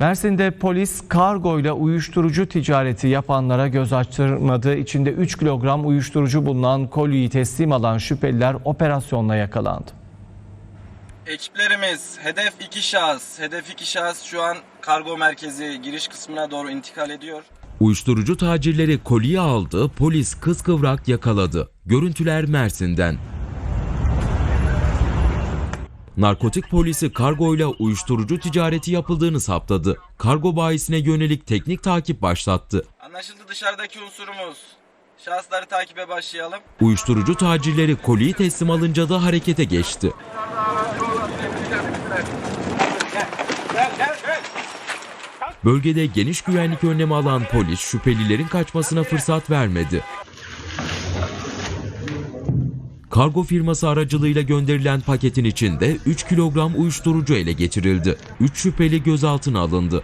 Mersin'de polis kargoyla uyuşturucu ticareti yapanlara göz açtırmadı. İçinde 3 kilogram uyuşturucu bulunan kolyeyi teslim alan şüpheliler operasyonla yakalandı. Ekiplerimiz hedef iki şahıs. Hedef iki şahıs şu an kargo merkezi giriş kısmına doğru intikal ediyor. Uyuşturucu tacirleri kolye aldı, polis kıskıvrak yakaladı. Görüntüler Mersin'den. Narkotik polisi kargoyla uyuşturucu ticareti yapıldığını saptadı. Kargo bayisine yönelik teknik takip başlattı. Anlaşıldı dışarıdaki unsurumuz. Şahısları takibe başlayalım. Uyuşturucu tacirleri kolyeyi teslim alınca da harekete geçti. Bölgede geniş güvenlik önlemi alan polis şüphelilerin kaçmasına fırsat vermedi. Kargo firması aracılığıyla gönderilen paketin içinde 3 kilogram uyuşturucu ele geçirildi. 3 şüpheli gözaltına alındı.